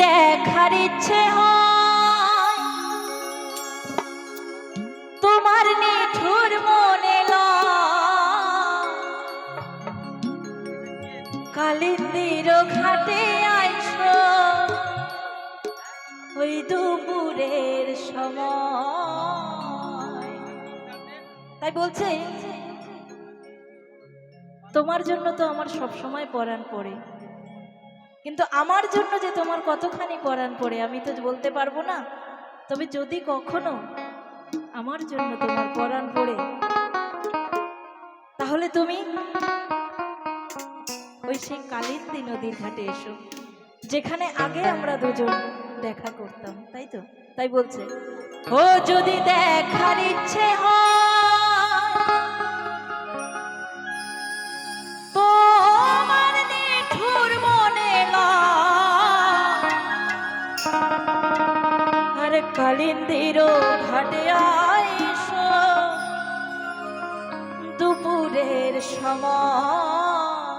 দেখার ইচ্ছে তোমার নিঠুর মনে কালিন্দির ঘাটে আইছ ওই দুপুরের সময়। তাই বলছে, তোমার জন্য তো আমার সব সময় পরাণ পড়ে। কিন্তু আমার জন্য যে তোমার কতখানি পরাণ পড়ে, আমি তো বলতে পারব না। তবে যদি কখনো আমার জন্য তোমার পরাণ পড়ে, তাহলে তুমি ওই সেই কালিন্দী নদীর ঘাটে এসো, যেখানে আগে আমরা দুজন দেখা করতাম, তাই তো? তাই বলছে, ও যদি দেখার ইচ্ছে হয় কালিন্দির ঘাটে আইস। দুপুরের সময়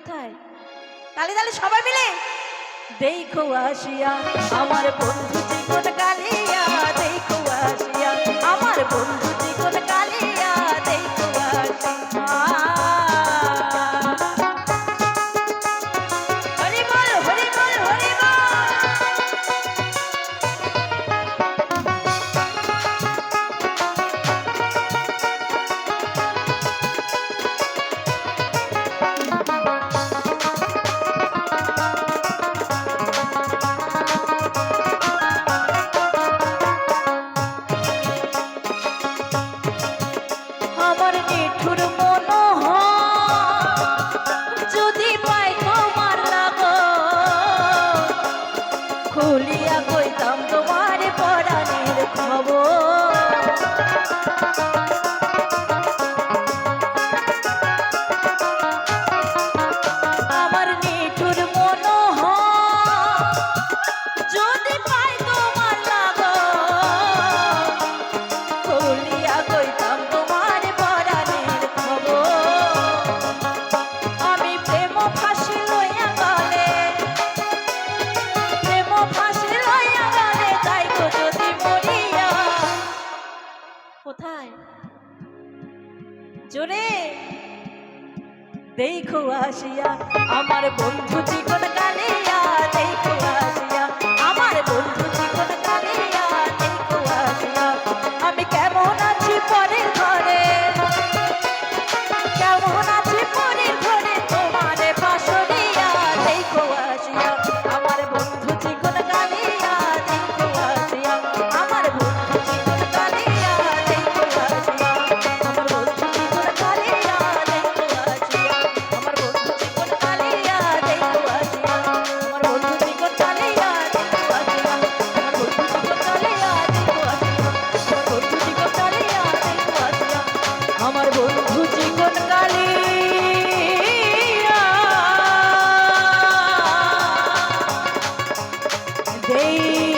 কোথায়? তাহলে তালি সবাই মিলে। দেখো আসিয়া আমার বন্ধু জীবন জোরে। দেখো আসিয়া আমার বন্ধু জীবন Dave.